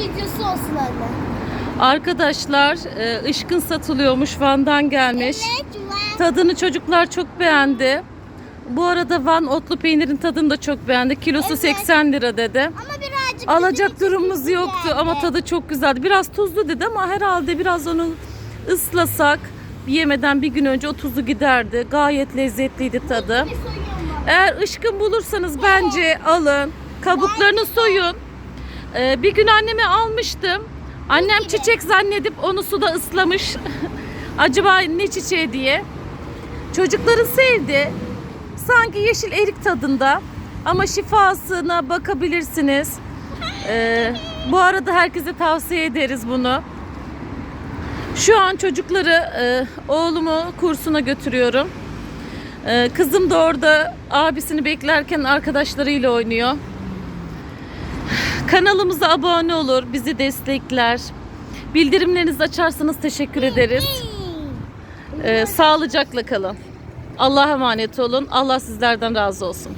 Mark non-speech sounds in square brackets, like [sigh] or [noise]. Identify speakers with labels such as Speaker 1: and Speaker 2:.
Speaker 1: videosu olsun anne.
Speaker 2: Arkadaşlar e, ışkın satılıyormuş Van'dan gelmiş.
Speaker 1: Evet.
Speaker 2: Tadını çocuklar çok beğendi. Bu arada Van otlu peynirin tadını da çok beğendi. Kilosu
Speaker 1: Evet.
Speaker 2: 80 lira dedi.
Speaker 1: Ama birazcık
Speaker 2: Alacak durumumuz yoktu
Speaker 1: geldi.
Speaker 2: ama tadı çok güzeldi. Biraz tuzlu dedi ama herhalde biraz onu ıslasak yemeden bir gün önce o tuzu giderdi. Gayet lezzetliydi tadı.
Speaker 1: Bak.
Speaker 2: Eğer ışkın bulursanız bence alın. Kabuklarını soyun. Ee, bir gün anneme almıştım. Annem çiçek zannedip onu suda ıslamış. [laughs] Acaba ne çiçeği diye. Çocukları sevdi. Sanki yeşil erik tadında. Ama şifasına bakabilirsiniz. Ee, bu arada herkese tavsiye ederiz bunu. Şu an çocukları e, oğlumu kursuna götürüyorum. Ee, kızım da orada abisini beklerken arkadaşlarıyla oynuyor. Kanalımıza abone olur, bizi destekler. Bildirimlerinizi açarsanız teşekkür ederiz. Ee, sağlıcakla kalın. Allah'a emanet olun. Allah sizlerden razı olsun.